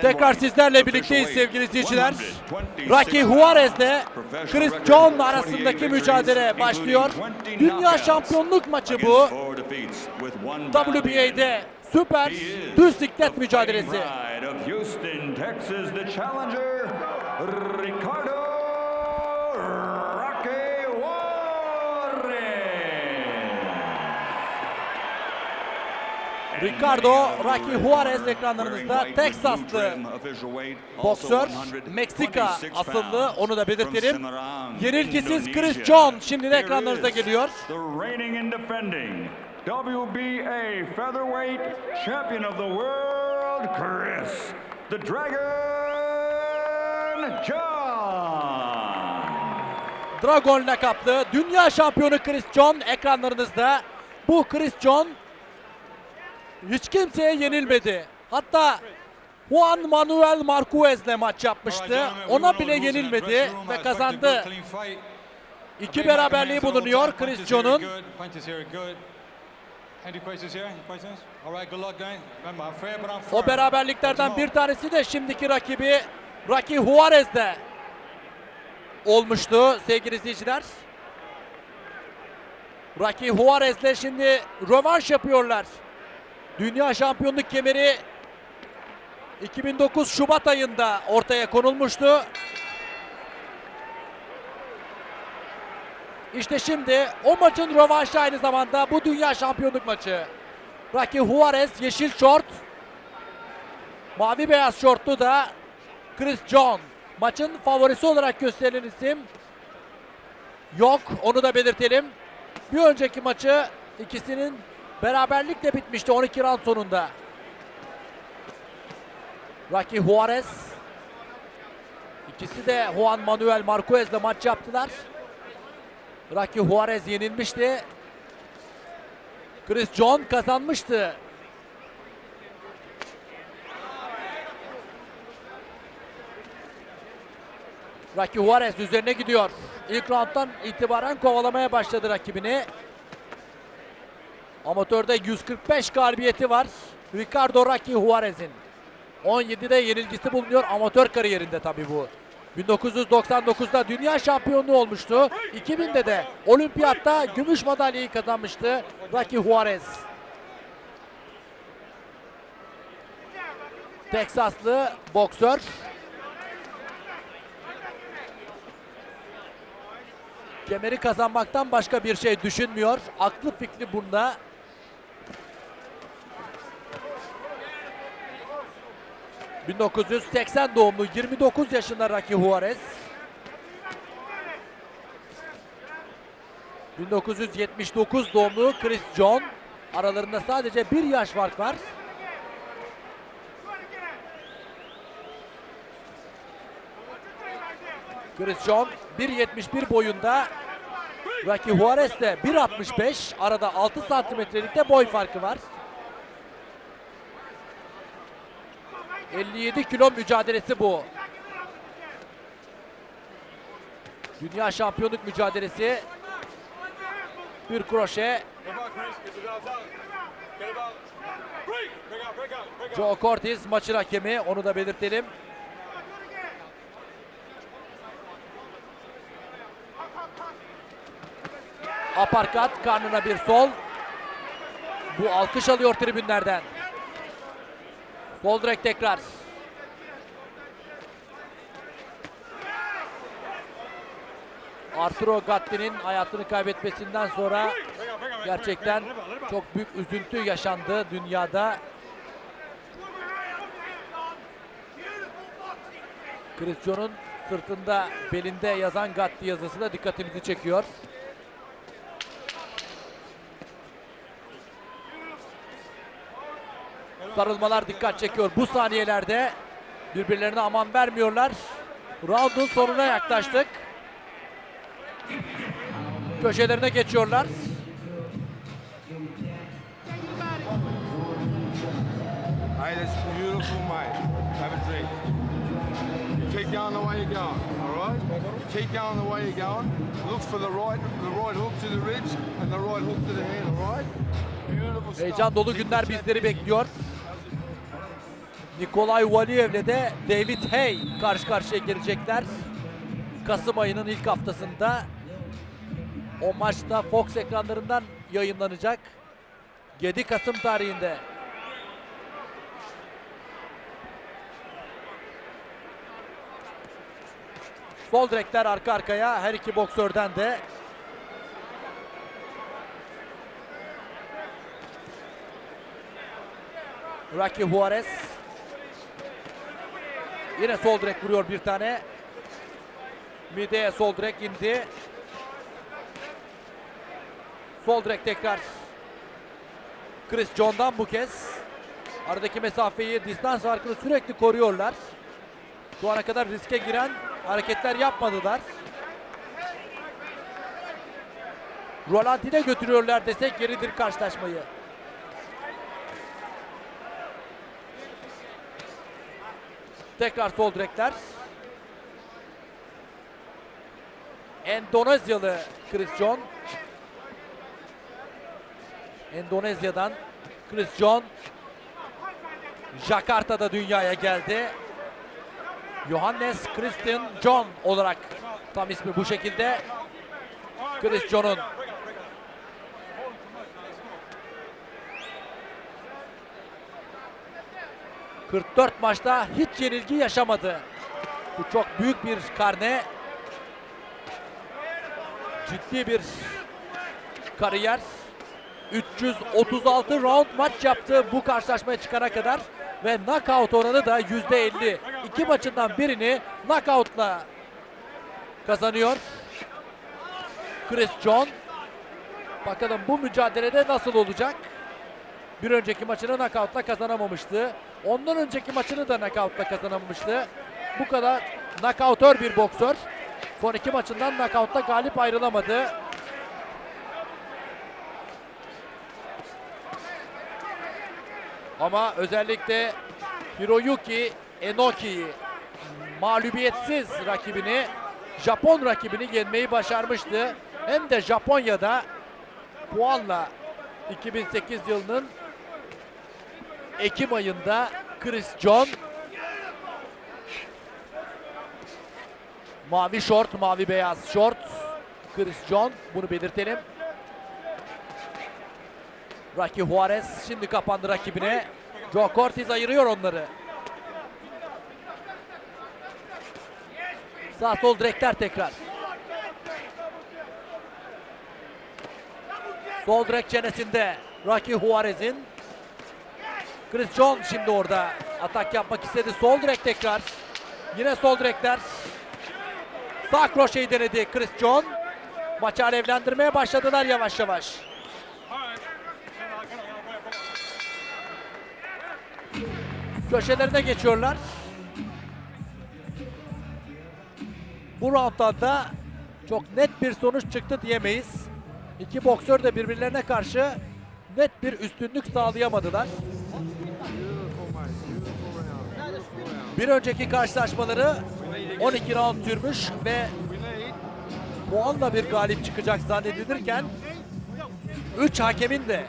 Tekrar sizlerle birlikteyiz sevgili izleyiciler. Rocky Juarez'le Chris John arasındaki mücadele başlıyor. Dünya şampiyonluk maçı bu. WBA'de süper düz siklet mücadelesi. Ricardo Ricardo Rocky Juarez ekranlarınızda Teksaslı boksör, Meksika asıllı onu da belirtelim. Yenilgisiz Chris John şimdi de ekranlarınıza geliyor. WBA featherweight champion of the world, Chris the Dragon John. Dragon lakaplı dünya şampiyonu Chris John ekranlarınızda. Bu Chris John hiç kimseye yenilmedi. Hatta Juan Manuel Marquez'le maç yapmıştı. Ona bile yenilmedi ve kazandı. İki beraberliği bulunuyor Chris John'un. O beraberliklerden bir tanesi de şimdiki rakibi Rocky Juarez'de olmuştu sevgili izleyiciler. Rocky Juarez'le şimdi rövanş yapıyorlar. Dünya şampiyonluk kemeri 2009 Şubat ayında ortaya konulmuştu. İşte şimdi o maçın rövanşı aynı zamanda bu dünya şampiyonluk maçı. Rocky Juarez yeşil şort. Mavi beyaz şortlu da Chris John. Maçın favorisi olarak gösterilen isim yok. Onu da belirtelim. Bir önceki maçı ikisinin beraberlikle bitmişti 12 round sonunda. Rocky Juarez. İkisi de Juan Manuel Marquez'le maç yaptılar. Rocky Juarez yenilmişti. Chris John kazanmıştı. Rocky Juarez üzerine gidiyor. İlk rounddan itibaren kovalamaya başladı rakibini. Amatörde 145 galibiyeti var. Ricardo Rocky Juarez'in. 17'de yenilgisi bulunuyor amatör kariyerinde tabii bu. 1999'da dünya şampiyonluğu olmuştu. 2000'de de olimpiyatta gümüş madalyayı kazanmıştı Rocky Juarez. Teksaslı boksör. Kemeri kazanmaktan başka bir şey düşünmüyor. Aklı fikri bunda. ...1980 doğumlu 29 yaşında Rocky Juarez. 1979 doğumlu Chris John. Aralarında sadece bir yaş fark var. Chris John 1.71 boyunda. Rocky Juarez de 1.65. Arada 6 santimetrelik de boy farkı var. 57 kilo mücadelesi bu. Dünya şampiyonluk mücadelesi. Bir kroşe. Joe Cortez maçın hakemi. Onu da belirtelim. Aparkat karnına bir sol. Bu alkış alıyor tribünlerden. Sol direkt tekrar. Arturo Gatti'nin hayatını kaybetmesinden sonra gerçekten çok büyük üzüntü yaşandı dünyada. Chris John'un sırtında belinde yazan Gatti yazısı da dikkatinizi çekiyor. Sarılmalar dikkat çekiyor. Bu saniyelerde birbirlerine aman vermiyorlar. Round'un sonuna yaklaştık. Köşelerine geçiyorlar. Hey, that's beautiful, mate. Have a drink. You keep going the way you're going, all right? Keep going the way you're going. Look for the right, the right hook to the ribs and the right hook to the head, all right? Beautiful stuff. Heyecan dolu günler bizleri bekliyor. Nikolay Valiyev'le de David Hay karşı karşıya gelecekler. Kasım ayının ilk haftasında. O maçta Fox ekranlarından yayınlanacak. 7 Kasım tarihinde. Sol direkler arka arkaya her iki boksörden de Rocky Juarez. Yine sol direk vuruyor bir tane. Mideye sol direk indi. Sol direk tekrar. Chris John'dan bu kez. Aradaki mesafeyi, distans farkını sürekli koruyorlar. Şu ana kadar riske giren hareketler yapmadılar. Rolantine götürüyorlar desek geridir karşılaşmayı. Tekrar sol direkler. Endonezyalı Chris John. Endonezya'dan Chris John. Jakarta'da dünyaya geldi. Johannes Christian John olarak tam ismi bu şekilde. Chris John'un ...44 maçta hiç yenilgi yaşamadı. Bu çok büyük bir karne. Ciddi bir kariyer. 336 round maç yaptı bu karşılaşmaya çıkana kadar ve knockout oranı da %50. İki maçından birini knockoutla kazanıyor. Chris John. Bakalım bu mücadelede nasıl olacak? Bir önceki maçını knockoutla kazanamamıştı. Ondan önceki maçını da knockoutla kazanamamıştı. Bu kadar knockoutör bir boksör. Son iki maçından knockoutla galip ayrılamadı. Ama özellikle Hiroyuki Enoki'yi mağlubiyetsiz rakibini Japon rakibini yenmeyi başarmıştı. Hem de Japonya'da puanla 2008 yılının Ekim ayında Chris John mavi şort, mavi beyaz şort Chris John bunu belirtelim. Rocky Juarez şimdi kapandı rakibine. Joe Cortez ayırıyor onları. Sağ sol direkler tekrar. Sol direk çenesinde Rocky Juarez'in. Chris John şimdi orada atak yapmak istedi. Sol direk tekrar. Yine sol direkler. Sağ kroşeyi denedi Chris John. Maçı alevlendirmeye başladılar yavaş yavaş. Köşelerine geçiyorlar. Bu rounddan da çok net bir sonuç çıktı diyemeyiz. İki boksör de birbirlerine karşı net bir üstünlük sağlayamadılar. Bir önceki karşılaşmaları 12 round sürmüş ve puanla bir galip çıkacak zannedilirken 3 hakemin de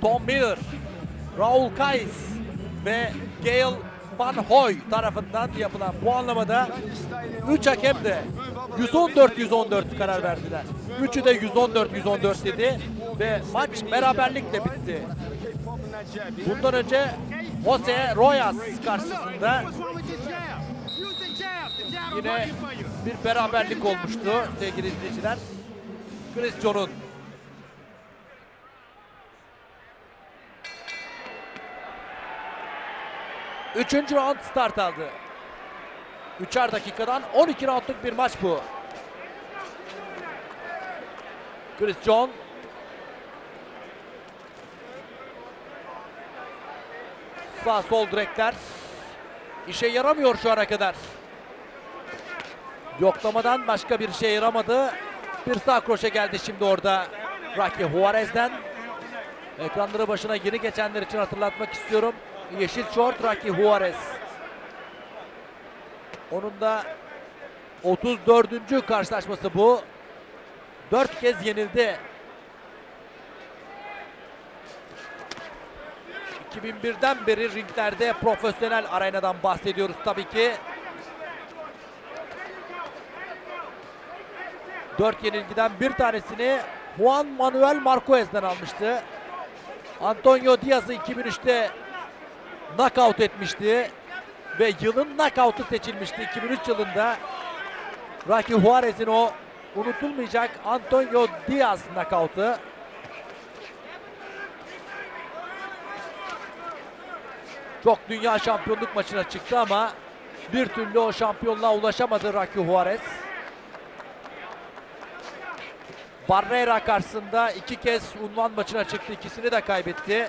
Tom Miller, Raul Kais ve Gail Van Hoy tarafından yapılan puanlamada 3 hakem de 114-114 karar verdiler. Üçü de 114-114 dedi ve maç beraberlikle bitti. Bundan önce Jose Royas karşısında yine bir beraberlik olmuştu sevgili izleyiciler. Chris John'un Üçüncü round start aldı. Üçer dakikadan 12 roundluk bir maç bu. Chris John Sağ sol direkler işe yaramıyor şu ana kadar. Yoklamadan başka bir şey yaramadı. Bir sağ kroşe geldi şimdi orada Rocky Juarez'den. Ekranları başına yeni geçenler için hatırlatmak istiyorum. Yeşil şort Rocky Juarez. Onun da 34. karşılaşması bu. 4 kez yenildi. 2001'den beri ringlerde profesyonel arenadan bahsediyoruz tabii ki. 4 yenilgiden bir tanesini Juan Manuel Marquez'den almıştı. Antonio Diaz'ı 2003'te knockout etmişti ve yılın knockout'u seçilmişti 2003 yılında. Rocky Juarez'in o unutulmayacak Antonio Diaz knockout'u. Çok dünya şampiyonluk maçına çıktı ama bir türlü o şampiyonluğa ulaşamadı Rocky Juarez. Barrera karşısında iki kez unvan maçına çıktı. ikisini de kaybetti.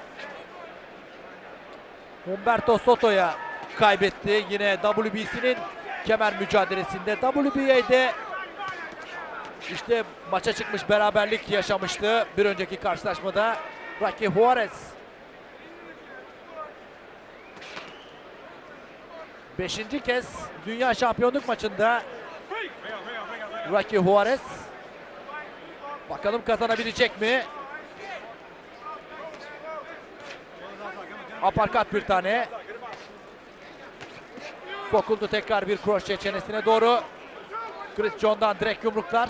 Humberto Soto'ya kaybetti. Yine WBC'nin kemer mücadelesinde. WBA'de işte maça çıkmış beraberlik yaşamıştı bir önceki karşılaşmada. Rocky Juarez. Beşinci kez dünya şampiyonluk maçında Rocky Juarez. Bakalım kazanabilecek mi? Aparkat bir tane. Sokuldu tekrar bir kroşe çenesine doğru. Chris John'dan direkt yumruklar.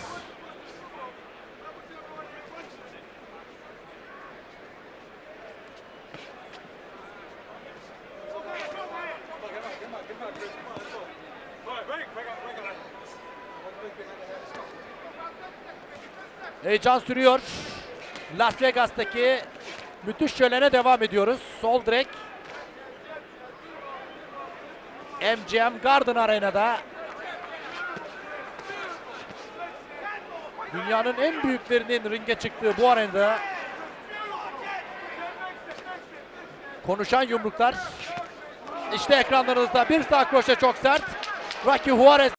Heyecan sürüyor. Las Vegas'taki müthiş şölene devam ediyoruz. Sol direk. MGM Garden Arena'da dünyanın en büyüklerinin ringe çıktığı bu arenada konuşan yumruklar işte ekranlarınızda bir sağ kroşe çok sert Rocky Juarez